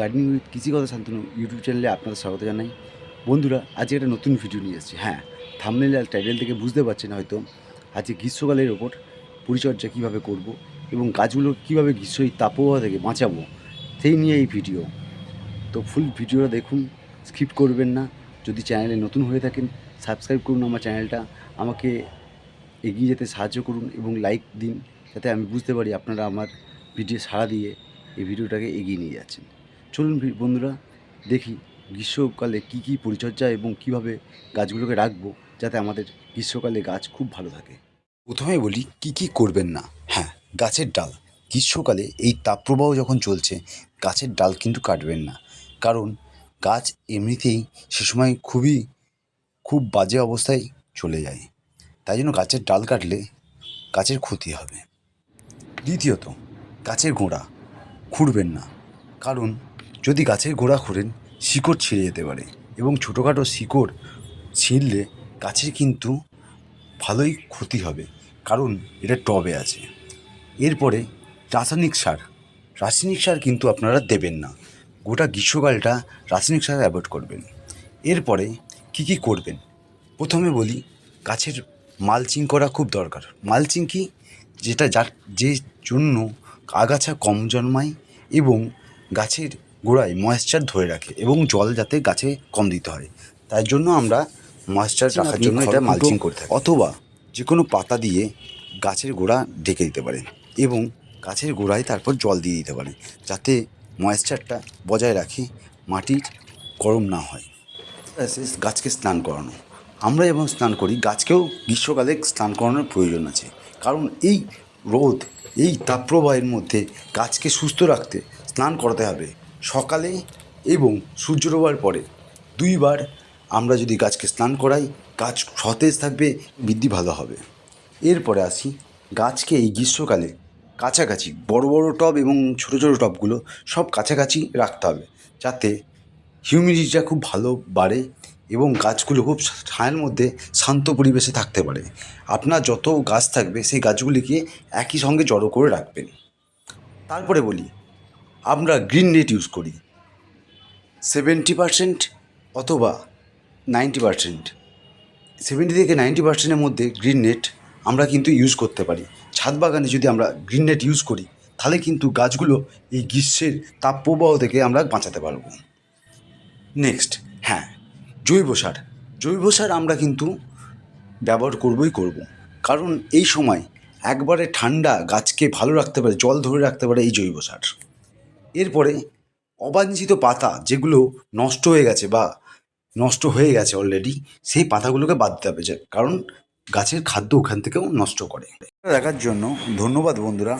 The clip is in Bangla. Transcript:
গার্ডেনিং উইথ কৃষিগত শান্তনু ইউটিউব চ্যানেলে আপনাদের স্বাগত জানাই। বন্ধুরা, আজকে একটা নতুন ভিডিও নিয়ে এসেছি। হ্যাঁ থামনেল আর টাইটেল থেকে বুঝতে পারছেন হয়তো। আজকে গ্রীষ্মকালের ওপর পরিচর্যা কীভাবে করব এবং গাছগুলো কীভাবে গ্রীষ্ম এই তাপমাত্রা থেকে বাঁচাবো, সেই নিয়ে এই ভিডিও তো ফুল ভিডিওটা দেখুন স্কিপ করবেন না। যদি চ্যানেলে নতুন হয়ে থাকেন সাবস্ক্রাইব করুন আমার চ্যানেলটা আমাকে এগিয়ে যেতে সাহায্য করুন এবং লাইক দিন, যাতে আমি বুঝতে পারি আপনারা আমার ভিডিও সাড়া দিয়ে এই ভিডিওটাকে এগিয়ে নিয়ে যাচ্ছেন। চলুন বন্ধুরা, দেখি গ্রীষ্মকালে কী কী পরিচর্যা এবং কীভাবে গাছগুলোকে রাখব যাতে আমাদের গ্রীষ্মকালে গাছ খুব ভালো থাকে। প্রথমে বলি, কি কি করবেন না? হ্যাঁ গাছের ডাল। গ্রীষ্মকালে এই তাপপ্রবাহ যখন চলছে, গাছের ডাল কিন্তু কাটবেন না। কারণ গাছ এমনিতেই সে সময় খুবই, খুব বাজে অবস্থায় চলে যায়। তাই জন্য গাছের ডাল কাটলে গাছের ক্ষতি হবে। দ্বিতীয়ত, গাছের গোড়া খুঁড়বেন না। কারণ যদি গাছের গোড়া খুঁড়েন শিকড় ছিঁড়ে যেতে পারে এবং ছোটোখাটো শিকড় ছিঁড়লে গাছের কিন্তু ভালোই ক্ষতি হবে, কারণ এটা টবে আছে। এরপরে রাসায়নিক সার। রাসায়নিক সার কিন্তু আপনারা দেবেন না। গোটা গ্রীষ্মকালটা রাসায়নিক সার অ্যাভয়েড করবেন। এরপরে কি কি করবেন? প্রথমে বলি, গাছের মালচিং করা খুব দরকার। মালচিং কি? যেটা যার যে জন্য আগাছা কম জন্মায় এবং গাছের গোড়ায় ময়েশ্চার ধরে রাখে এবং জল যাতে গাছে কম দিতে হয়। তাই জন্য আমরা ময়েশ্চার রাখার জন্য এটা মালচিং করতে থাকি। অথবা যে কোনো পাতা দিয়ে গাছের গোড়া ঢেকে দিতে পারে এবং গাছের গোড়ায় তারপর জল দিয়ে দিতে পারে যাতে ময়েশ্চারটা বজায় রাখে মাটির গরম না হয়। গাছকে স্নান করানো। আমরা যেমন স্নান করি গাছকেও গ্রীষ্মকালে স্নান করানোর প্রয়োজন আছে। কারণ এই রোদ এই তাপপ্রবাহের মধ্যে গাছকে সুস্থ রাখতে স্নান করাতে হবে। সকালে এবং সূর্য ডোবার পরে দুইবার আমরা যদি গাছকে স্নান করাই, গাছ সতেজ থাকবে, বৃদ্ধি ভালো হবে। এরপরে আসি গাছকে এই গ্রীষ্মকালে কাছাকাছি বড় বড় টব এবং ছোট ছোট টবগুলো সব কাছাকাছি রাখতে হবে যাতে হিউমিডিটিটা খুব ভালো বাড়ে এবং গাছগুলো খুব ছায়ের মধ্যে শান্ত পরিবেশে থাকতে পারে। আপনার যত গাছ থাকবে, সেই গাছগুলিকে একই সঙ্গে জড়ো করে রাখবেন। তারপরে বলি আমরা গ্রিন নেট ইউজ করি। সেভেন্টি পারসেন্ট অথবা নাইনটি পারসেন্ট সেভেন্টি থেকে নাইনটি পার্সেন্টের মধ্যে গ্রিন নেট আমরা কিন্তু ইউজ করতে পারি। ছাদ বাগানে যদি আমরা গ্রিন নেট ইউজ করি, তাহলে কিন্তু গাছগুলো এই গ্রীষ্মের তাপ প্রবাহ থেকে আমরা বাঁচাতে পারব। নেক্সট হ্যাঁ জৈব সার। জৈব সার আমরা কিন্তু ব্যবহার করবই করব। কারণ এই সময় একবারে ঠান্ডা গাছকে ভালো রাখতে পারে, জল ধরে রাখতে পারে এই জৈব সার। এরপরে অবাঞ্ছিত পাতা যেগুলো নষ্ট হয়ে গেছে বা নষ্ট হয়ে গেছে অলরেডি সেই পাতাগুলোকে বাদ দিতে হবে, কারণ গাছের খাদ্য ওখান থেকেও নষ্ট করে। দেখার জন্য ধন্যবাদ বন্ধুরা।